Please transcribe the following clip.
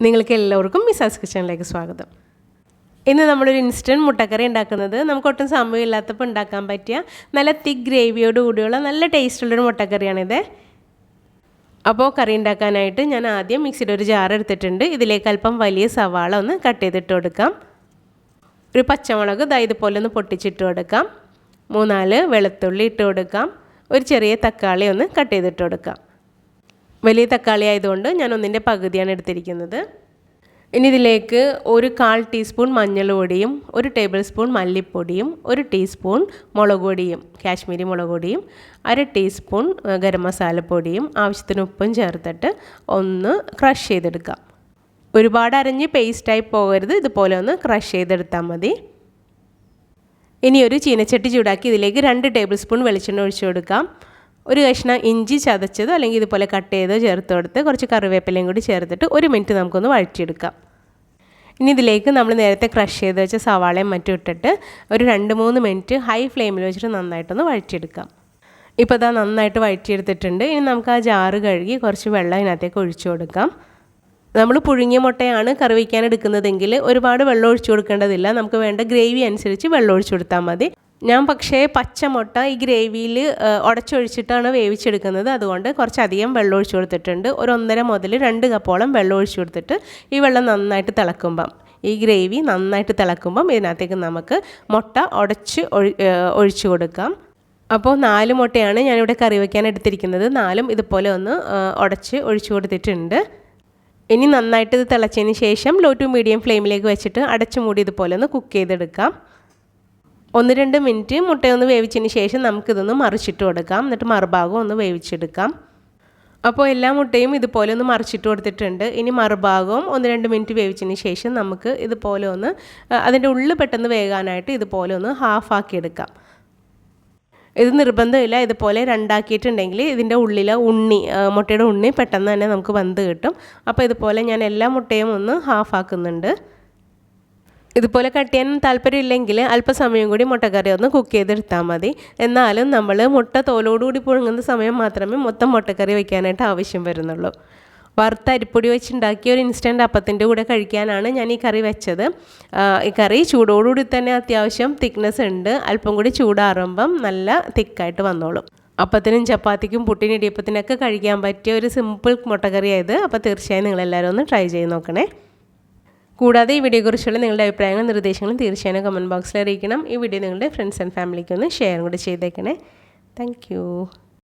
നിങ്ങൾക്ക് എല്ലാവർക്കും മിസാസ് കിച്ചണിലേക്ക് സ്വാഗതം. ഇന്ന് നമ്മളൊരു ഇൻസ്റ്റന്റ് മുട്ടക്കറി ഉണ്ടാക്കുന്നത് നമുക്ക് ഒട്ടും സമയമില്ലാത്തപ്പോൾ ഉണ്ടാക്കാൻ പറ്റിയ നല്ല തിക്ക് ഗ്രേവിയോട് കൂടിയുള്ള നല്ല ടേസ്റ്റുള്ളൊരു മുട്ടക്കറിയാണിത് അപ്പോൾ കറി ഉണ്ടാക്കാനായിട്ട് ഞാൻ ആദ്യം മിക്സിയുടെ ഒരു ജാർ എടുത്തിട്ടുണ്ട്. ഇതിലേക്ക് അല്പം വലിയ സവാള ഒന്ന് കട്ട് ചെയ്തിട്ട് കൊടുക്കാം. ഒരു പച്ചമുളക് ദാ ഇതുപോലെ ഒന്ന് പൊട്ടിച്ചിട്ട് കൊടുക്കാം. മൂന്നാൽ വെളുത്തുള്ളി ഇട്ട് കൊടുക്കാം. ഒരു ചെറിയ തക്കാളി ഒന്ന് കട്ട് ചെയ്തിട്ട് കൊടുക്കാം. വലിയ തക്കാളി ആയതുകൊണ്ട് ഞാൻ ഒന്നിന്റെ പകുതിയാണ് എടുത്തിരിക്കുന്നത്. ഇനി ഇതിലേക്ക് ഒരു കാൽ ടീസ്പൂൺ മഞ്ഞൾപൊടിയും ഒരു ടേബിൾ സ്പൂൺ മല്ലിപ്പൊടിയും ഒരു ടീസ്പൂൺ മുളക് പൊടിയും കാശ്മീരി മുളക് പൊടിയും അര ടീസ്പൂൺ ഗരം മസാലപ്പൊടിയും ആവശ്യത്തിന് ഉപ്പും ചേർത്തിട്ട് ഒന്ന് ക്രഷ് ചെയ്തെടുക്കാം. ഒരുപാട് അരഞ്ഞ് പേസ്റ്റായി പോകരുത് ഇതുപോലെ ഒന്ന് ക്രഷ് ചെയ്തെടുത്താൽ മതി. ഇനി ഒരു ചീനച്ചട്ടി ചൂടാക്കി ഇതിലേക്ക് രണ്ട് ടേബിൾ സ്പൂൺ വെളിച്ചെണ്ണ ഒഴിച്ചു കൊടുക്കാം. ഒരു കഷ്ണം ഇഞ്ചി ചതച്ചതോ അല്ലെങ്കിൽ ഇതുപോലെ കട്ട് ചെയ്തോ ചേർത്ത് കൊടുത്ത് കുറച്ച് കറിവേപ്പിലയും കൂടി ചേർത്തിട്ട് ഒരു മിനിറ്റ് നമുക്കൊന്ന് വഴറ്റിയെടുക്കാം. ഇനി ഇതിലേക്ക് നമ്മൾ നേരത്തെ ക്രഷ് ചെയ്ത് വെച്ച സവാളയും മറ്റും ഇട്ടിട്ട് ഒരു രണ്ട് മൂന്ന് മിനിറ്റ് ഹൈ ഫ്ലെയിമിൽ വെച്ചിട്ട് നന്നായിട്ടൊന്ന് വഴറ്റിയെടുക്കാം. ഇപ്പോൾ ഇതാ നന്നായിട്ട് വഴറ്റിയെടുത്തിട്ടുണ്ട്. ഇനി നമുക്ക് ആ ജാറ് കഴുകി കുറച്ച് വെള്ളം ഇതിനകത്തേക്ക് ഒഴിച്ചു കൊടുക്കാം. നമ്മൾ പുഴുങ്ങിയ മുട്ടയാണ് കറി വയ്ക്കാൻ എടുക്കുന്നതെങ്കിൽ ഒരുപാട് വെള്ളം ഒഴിച്ചു കൊടുക്കേണ്ടതില്ല. നമുക്ക് വേണ്ട ഗ്രേവി അനുസരിച്ച് വെള്ളം ഒഴിച്ചു കൊടുത്താൽ മതി. ഞാൻ പക്ഷേ പച്ചമുട്ട ഈ ഗ്രേവിയിൽ ഉടച്ചൊഴിച്ചിട്ടാണ് വേവിച്ചെടുക്കുന്നത്. അതുകൊണ്ട് കുറച്ചധികം വെള്ളം ഒഴിച്ചു കൊടുത്തിട്ടുണ്ട്. ഒരു ഒന്നര മുതൽ രണ്ട് കപ്പോളം വെള്ളം ഒഴിച്ചു കൊടുത്തിട്ട് ഈ വെള്ളം നന്നായിട്ട് തിളക്കുമ്പം ഈ ഗ്രേവി നന്നായിട്ട് തിളക്കുമ്പം ഇതിനകത്തേക്ക് നമുക്ക് മുട്ട ഉടച്ച് ഒഴിച്ചു കൊടുക്കാം. അപ്പോൾ നാല് മുട്ടയാണ് ഞാനിവിടെ കറി വയ്ക്കാൻ എടുത്തിരിക്കുന്നത്. നാലും ഇതുപോലെ ഒന്ന് ഉടച്ച് ഒഴിച്ചു കൊടുത്തിട്ടുണ്ട്. ഇനി നന്നായിട്ട് ഇത് തിളച്ചതിന് ശേഷം ലോ ടു മീഡിയം ഫ്ലെയിമിലേക്ക് വെച്ചിട്ട് അടച്ചു മൂടി ഇതുപോലെ ഒന്ന് കുക്ക് ചെയ്തെടുക്കാം. ഒന്ന് രണ്ട് മിനിറ്റ് മുട്ടയൊന്ന് വേവിച്ചതിന് ശേഷം നമുക്കിതൊന്ന് മറിച്ചിട്ട് കൊടുക്കാം. എന്നിട്ട് മറുഭാഗം ഒന്ന് വേവിച്ചെടുക്കാം. അപ്പോൾ എല്ലാ മുട്ടയും ഇതുപോലെ ഒന്ന് മറിച്ചിട്ട് കൊടുത്തിട്ടുണ്ട്. ഇനി മറുഭാഗവും ഒന്ന് രണ്ട് മിനിറ്റ് വേവിച്ചതിന് ശേഷം നമുക്ക് ഇതുപോലെ ഒന്ന് അതിന്റെ ഉള്ളിൽ പെട്ടെന്ന് വേകാനായിട്ട് ഇതുപോലെ ഒന്ന് ഹാഫ് ആക്കി എടുക്കാം ഇത് നിർബന്ധമില്ല. ഇതുപോലെ രണ്ടാക്കിയിട്ടുണ്ടെങ്കിൽ ഇതിന്റെ ഉള്ളിലെ ഉണ്ണി മുട്ടയുടെ ഉണ്ണി പെട്ടെന്ന് തന്നെ നമുക്ക് വന്ന് കിട്ടും. അപ്പോൾ ഇതുപോലെ ഞാൻ എല്ലാ മുട്ടയും ഒന്ന് ഹാഫ് ആക്കുന്നുണ്ട്. ഇതുപോലെ കട്ട് ചെയ്യാൻ താല്പര്യമില്ലെങ്കിൽ അല്പസമയം കൂടി മുട്ടക്കറി ഒന്ന് കുക്ക് ചെയ്തെടുത്താൽ മതി. എന്നാലും നമ്മൾ മുട്ട തോലോടുകൂടി പുഴുങ്ങുന്ന സമയം മാത്രമേ മൊത്തം മുട്ടക്കറി വയ്ക്കാനായിട്ട് ആവശ്യം വരുന്നുള്ളൂ. വറുത്ത അരിപ്പൊടി വെച്ചുണ്ടാക്കിയ ഒരു ഇൻസ്റ്റന്റ് അപ്പത്തിന്റെ കൂടെ കഴിക്കാനാണ് ഞാൻ ഈ കറി വെച്ചത്. ഈ കറി ചൂടോടുകൂടി തന്നെ അത്യാവശ്യം തിക്നെസ് ഉണ്ട്. അല്പം കൂടി ചൂടാറുമ്പം നല്ല തിക്കായിട്ട് വന്നോളും. അപ്പത്തിനും ചപ്പാത്തിക്കും പുട്ടിനും ഇടിയപ്പത്തിനൊക്കെ കഴിക്കാൻ പറ്റിയ ഒരു സിമ്പിൾ മുട്ടക്കറിയായത് അപ്പോൾ തീർച്ചയായും നിങ്ങളെല്ലാവരും ഒന്ന് ട്രൈ ചെയ്ത് നോക്കണേ. കൂടാതെ ഈ വീഡിയോയെക്കുറിച്ചുള്ള നിങ്ങളുടെ അഭിപ്രായങ്ങളും നിർദ്ദേശങ്ങളും തീർച്ചയായും കമന്റ് ബോക്സിൽ അറിയിക്കണം. ഈ വീഡിയോ നിങ്ങളുടെ ഫ്രണ്ട്സ് ആൻഡ് ഫാമിലിക്ക് ഒന്ന് ഷെയർ കൂടി ചെയ്തേക്കണേ. താങ്ക്